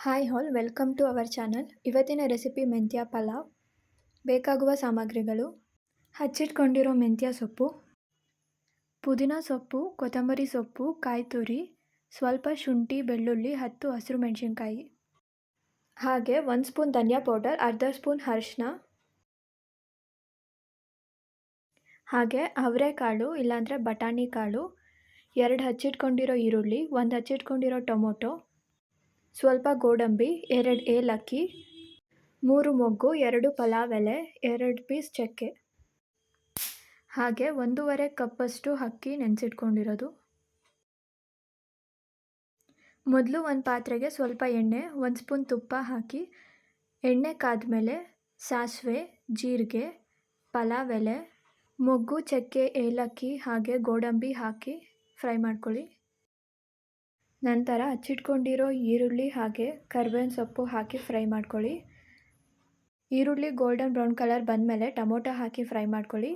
Hi all welcome to our channel ಇವತ್ತಿನ recipe ಮೆಂತ್ಯ ಪಲಾವ್. ಬೇಕಾಗುವ ಸಾಮಗ್ರಿಗಳು. ಹಚ್ಚಿಟ್ಕೊಂಡಿರೋ ಮೆಂತ್ಯ ಸೊಪ್ಪು. ಪುದೀನ ಸೊಪ್ಪು, ಕೊತ್ತಂಬರಿ ಸೊಪ್ಪು ಕಾಯಿ ತುರಿ ಸ್ವಲ್ಪ ಶುಂಠಿ, ಬೆಳ್ಳುಳ್ಳಿ, ಹತ್ತು ಹಸಿರು ಮೆಣಸಿನ್ಕಾಯಿ. ಹಾಗೆ ಒಂದು ಸ್ಪೂನ್ ಧನಿಯಾ ಪೌಡರ್, ಅರ್ಧ ಸ್ಪೂನ್ ಅರಿಶಿನ ಹಾಗೆ ಅವರೆಕಾಳು, ಇಲ್ಲಾಂದರೆ ಬಟಾಣಿ ಕಾಳು ಎರಡು ಹಚ್ಚಿಟ್ಕೊಂಡಿರೋ ಈರುಳ್ಳಿ, ಒಂದು ಹಚ್ಚಿಟ್ಕೊಂಡಿರೋ ಟೊಮೊಟೊ. ಸ್ವಲ್ಪ ಗೋಡಂಬಿ, ಎರಡು ಏಲಕ್ಕಿ, ಮೂರು ಮೊಗ್ಗು, ಎರಡು ಪಲಾವ್ ಎಲೆ ಎರಡು ಪೀಸ್ ಚಕ್ಕೆ. ಹಾಗೆ ಒಂದೂವರೆ ಕಪ್ಪಷ್ಟು ಅಕ್ಕಿ ನೆನೆಸಿಟ್ಕೊಂಡಿರೋದು. ಮೊದಲು ಒಂದು ಪಾತ್ರೆಗೆ ಸ್ವಲ್ಪ ಎಣ್ಣೆ, ಒಂದು ಸ್ಪೂನ್ ತುಪ್ಪ ಹಾಕಿ, ಎಣ್ಣೆ ಕಾದ್ಮೇಲೆ ಸಾಸಿವೆ, ಜೀರಿಗೆ ಪಲಾವ್ ಎಲೆ ಮೊಗ್ಗು, ಚಕ್ಕೆ, ಏಲಕ್ಕಿ ಹಾಗೆ ಗೋಡಂಬಿ ಹಾಕಿ ಫ್ರೈ ಮಾಡ್ಕೊಳ್ಳಿ. ನಂತರ ಹಚ್ಚಿಟ್ಕೊಂಡಿರೋ ಈರುಳ್ಳಿ ಹಾಗೆ ಕರ್ಬೇವಿನ ಸೊಪ್ಪು ಹಾಕಿ ಫ್ರೈ ಮಾಡ್ಕೊಳ್ಳಿ. ಈರುಳ್ಳಿ ಗೋಲ್ಡನ್ ಬ್ರೌನ್ ಕಲರ್ ಬಂದಮೇಲೆ ಟೊಮೊಟೊ ಹಾಕಿ ಫ್ರೈ ಮಾಡ್ಕೊಳ್ಳಿ.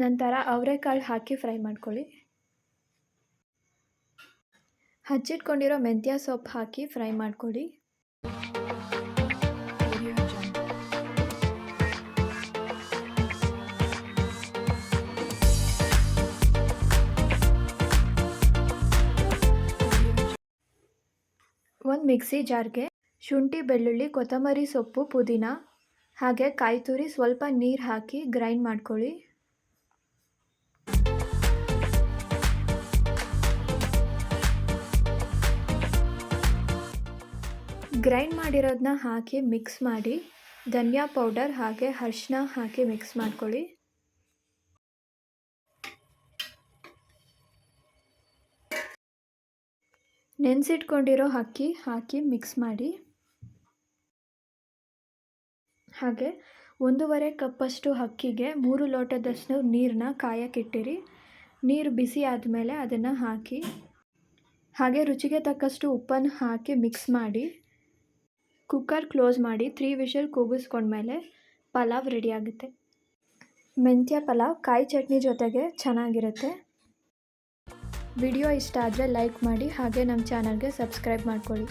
ನಂತರ ಅವರೆಕಾಳು ಹಾಕಿ ಫ್ರೈ ಮಾಡ್ಕೊಳ್ಳಿ. ಹಚ್ಚಿಟ್ಕೊಂಡಿರೋ ಮೆಂತ್ಯ ಸೊಪ್ಪು ಹಾಕಿ ಫ್ರೈ ಮಾಡ್ಕೊಳ್ಳಿ. ಒಂದು ಮಿಕ್ಸಿ ಜಾರ್ಗೆ ಶುಂಠಿ, ಬೆಳ್ಳುಳ್ಳಿ, ಕೊತ್ತಂಬರಿ ಸೊಪ್ಪು, ಪುದೀನ ಹಾಗೆ ಕಾಯಿ ತುರಿ ಸ್ವಲ್ಪ ನೀರು ಹಾಕಿ ಗ್ರೈಂಡ್ ಮಾಡ್ಕೊಳ್ಳಿ. ಗ್ರೈಂಡ್ ಮಾಡಿರೋದನ್ನ ಹಾಕಿ ಮಿಕ್ಸ್ ಮಾಡಿ ಧನಿಯಾ ಪೌಡರ್ ಹಾಗೆ ಅರಿಶಿನ ಹಾಕಿ ಮಿಕ್ಸ್ ಮಾಡ್ಕೊಳ್ಳಿ. ನೆನೆಸಿಟ್ಕೊಂಡಿರೋ ಅಕ್ಕಿ ಹಾಕಿ ಮಿಕ್ಸ್ ಮಾಡಿ. ಹಾಗೆ ಒಂದೂವರೆ ಕಪ್ಪಷ್ಟು ಅಕ್ಕಿಗೆ ಮೂರು ಲೋಟದಷ್ಟು ನೀರನ್ನ ಕಾಯಕ್ಕಿಟ್ಟಿರಿ ನೀರು ಬಿಸಿ ಆದಮೇಲೆ ಅದನ್ನು ಹಾಕಿ, ಹಾಗೆ ರುಚಿಗೆ ತಕ್ಕಷ್ಟು ಉಪ್ಪನ್ನು ಹಾಕಿ ಮಿಕ್ಸ್ ಮಾಡಿ. ಕುಕ್ಕರ್ ಕ್ಲೋಸ್ ಮಾಡಿ ತ್ರೀ ವಿಷಲ್ ಕೂಗಿಸ್ಕೊಂಡ್ಮೇಲೆ ಪಲಾವ್ ರೆಡಿ ಆಗುತ್ತೆ. ಮೆಂತ್ಯ ಪಲಾವ್, ಕಾಯಿ ಚಟ್ನಿ ಜೊತೆಗೆ ಚೆನ್ನಾಗಿರುತ್ತೆ. ವಿಡಿಯೋ ಇಷ್ಟ ಆದರೆ ಲೈಕ್ ಮಾಡಿ ಹಾಗೆ ನಮ್ಮ ಚಾನಲ್ಗೆ ಸಬ್ಸ್ಕ್ರೈಬ್ ಮಾಡ್ಕೊಳ್ಳಿ.